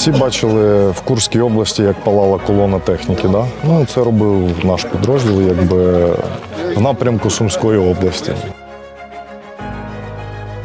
Всі бачили в Курській області, як палала колона техніки. Да? Ну, це робив наш підрозділ, якби в напрямку Сумської області.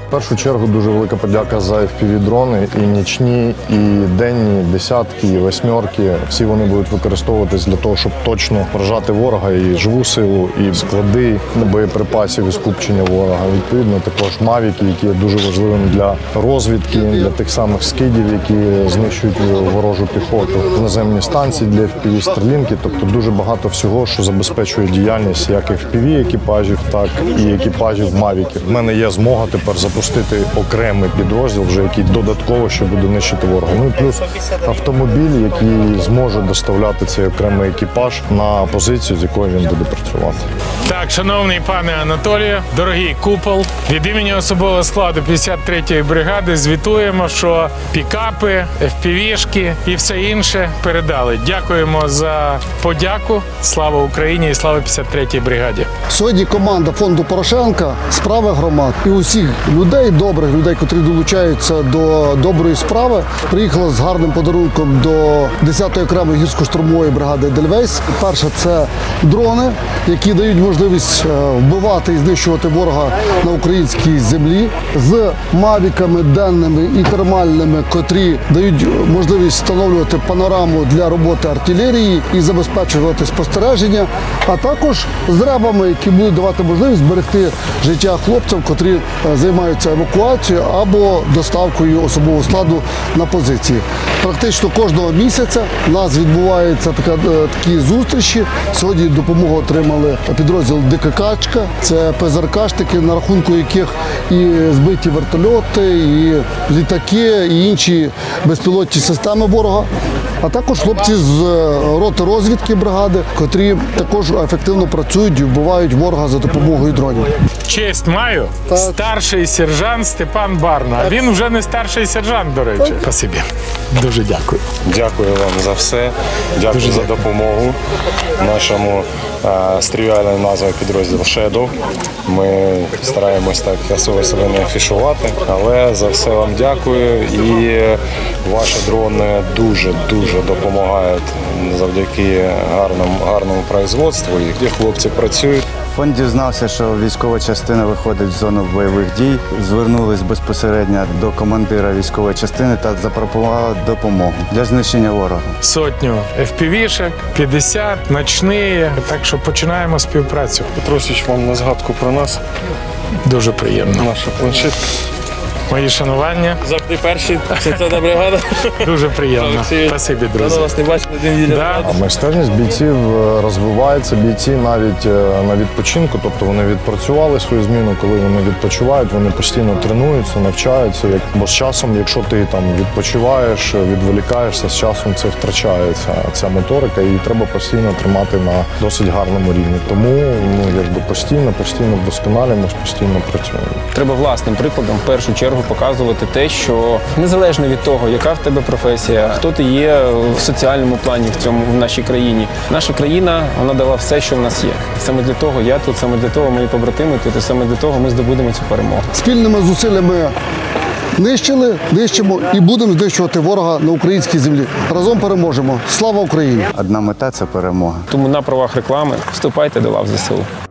В першу чергу дуже велика подяка за FPV-дрони і нічні, і денні, десятки, і восьмерки. Всі вони будуть використовуватись для того, щоб точно вражати ворога і живу силу, і склади боєприпасів і скупчення ворога. Відповідно, також мавіки, які є дуже важливим для розвідки, для тих самих скидів, які знищують ворожу піхоту, наземні станції для FPV, стрілінки. Тобто дуже багато всього, що забезпечує діяльність як FPV екіпажів, так і екіпажів мавіків. У мене є змога тепер запустити окремий підрозділ, вже який додатково ще буде нищити ворога. Ну і плюс автомобіль, який зможе доставляти цей окремий екіпаж на позицію, з якою він буде працювати. Так, шановний пане Анатолію, дорогий купол, від імені особового складу 53-ї бригади звітуємо, що пікапи, FPV-шки і все інше передали. Дякуємо за подяку. Слава Україні і слава 53-й бригаді. Сьогодні команда фонду Порошенка, справи громад і усіх людей, добрих людей, котрі долучаються до доброї справи, приїхала з гарним подарунком до 10-ї окремої гірсько-штурмової бригади Дельвейс. Перше це дрони, які дають можливість е, вбивати і знищувати ворога на українській землі з мавіками денними і термальними, котрі дають можливість встановлювати панораму для роботи артилерії і забезпечувати спостереження, а також з ребами, які будуть давати можливість зберегти життя хлопцям, котрі е, займаються евакуацією або доставкою особового складу на позиції. Практично кожного місяця у нас відбуваються така, е, такі зустрічі. Сьогодні допомогу отримали підрозділ Дика це ПЗРКшники, на рахунку яких і збиті вертольоти, і літаки, і інші безпілотні системи ворога. А також хлопці з е, роти розвідки бригади, котрі також ефективно працюють і вбивають ворога за допомогою дронів. Честь маю Так. старший сержант Степан Барна. А він вже не старший сержант, до речі. Спасибі. Дуже дякую. Дякую вам за все. Дякую за допомогу нашому е, стріляльною назвою підрозділ Shadow. Ми стараємось так особо себе не афішувати, але за все вам дякую. І ваші дрони дуже дуже допомагають завдяки гарному гарному производству. І де хлопці працюють. Фонд дізнався, що військова частина виходить в зону бойових дій. Звернулись безпосередньо до командира військової частини та запропонували допомогу для знищення ворога. Сотню FPV-шек, 50, ночні. Так що починаємо співпрацю. Петросіч вам на згадку про нас, Дуже приємно. наша планшетка. Мої шанування. Завжди перші. Це та бригада. Дуже приємно. Спасибі, друзі. вас не бачили один. Да. Майстерність бійців е, розвивається. Бійці навіть е, на відпочинку, тобто вони відпрацювали свою зміну. Коли вони відпочивають, вони постійно тренуються, навчаються. Як бо з часом, якщо ти там відпочиваєш, відволікаєшся, з часом це втрачається ця моторика, і треба постійно тримати на досить гарному рівні. Тому ну якби постійно, постійно вдосконалюємось, постійно працюємо. Треба власним прикладом в першу чергу показувати те, що незалежно від того, яка в тебе професія, хто ти є в соціальному плані в цьому в нашій країні. Наша країна вона дала все, що в нас є. Саме для того я тут, саме для того мої побратими тут, і саме для того ми здобудемо цю перемогу. Спільними зусиллями нищили, нищимо і будемо знищувати ворога на українській землі. Разом переможемо. Слава Україні! Одна мета це перемога. Тому на правах реклами вступайте до лав ЗСУ.